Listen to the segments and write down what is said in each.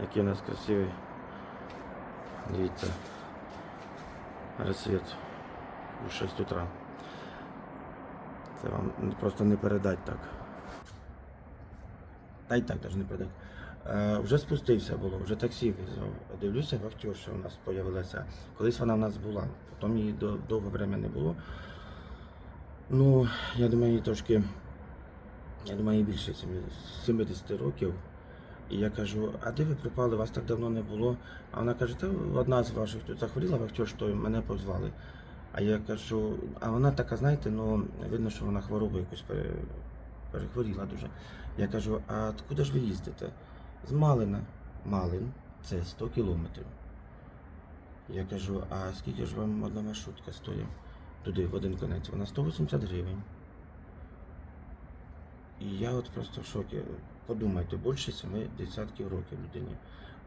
Який у нас красивий. Дивіться. Розсвіт у 6 утра. Це вам просто не передать так. Та й так навіть не передать. Е, вже спустився було, вже таксі визвав. Дивлюся, вахтерша у нас з'явилася. Колись вона в нас була, потім її до, довго время не було. Ну, я думаю, їй трошки, я думаю, їй більше 70 років. І я кажу, а де ви пропали, вас так давно не було. А вона каже, та одна з ваших тут захворіла, вахтер, то мене позвали. А я кажу, а вона така, знаєте, ну видно, що вона хворобу якусь перехворіла дуже. Я кажу, а откуда ж ви їздите? З Малина. Малин це 100 кілометрів. Я кажу, а скільки ж вам одна маршрутка стоїть? Туди, в один конець. Вона 180 гривень. І я от просто в шокі. Подумайте, більше 70 років людині.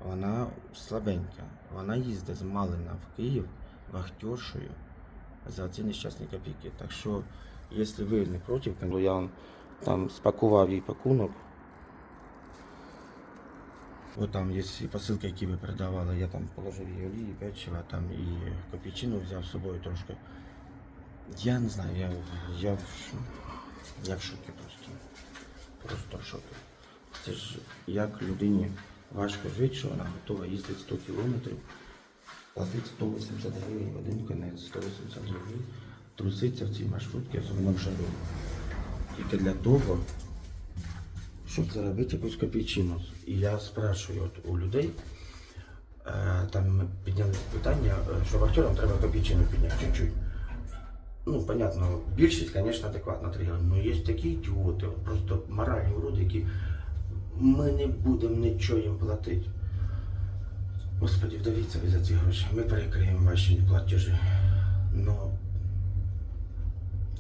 Вона слабенька. Вона їздить з Малина в Київ вахтершою за ці нещасні копійки. Так що, якщо ви не проти, то я вам там спакував їй пакунок. От там є і посилки, які ви передавали. Я там положив їй олії, печива, там і копійчину взяв з собою трошки. Я не знаю, я, я, я в шокі просто. Просто в шокі. Це ж як людині важко жити, що вона готова їздити 100 кілометрів, платити 180 гривень в один конець, 180 гривень, труситься в цій маршрутці, особливо в жару. Тільки для того, щоб заробити якусь копійчину. І я спрашиваю от у людей, е, там підняли питання, е, що вахтерам треба копійчину підняти чуть-чуть. Ну, понятно, більшість, звісно, адекватно тригали, але є такі ідіоти, просто моральні уроди, які ми не будемо нічого їм платити. Господи, вдавіться ви за ці гроші. Ми перекриємо ваші платежі. Ну,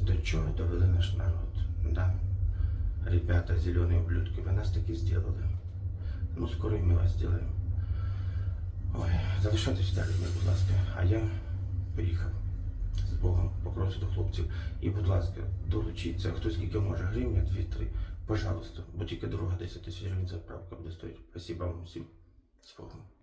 до чого довели наш народ? Да. Ребята, зеленые ублюдки, вы нас таки сделали. Ну, скоро і ми вас сделаем. Ой, залишайтесь далі, будь ласка. А я поїхав з Богом, покровся до хлопців. І, будь ласка, долучіться, хто скільки може, гривня, дві-три. Пожалуйста, бо тільки дорога 10 тисяч гривень заправка буде стоїть. Спасибо вам всім. З Богом.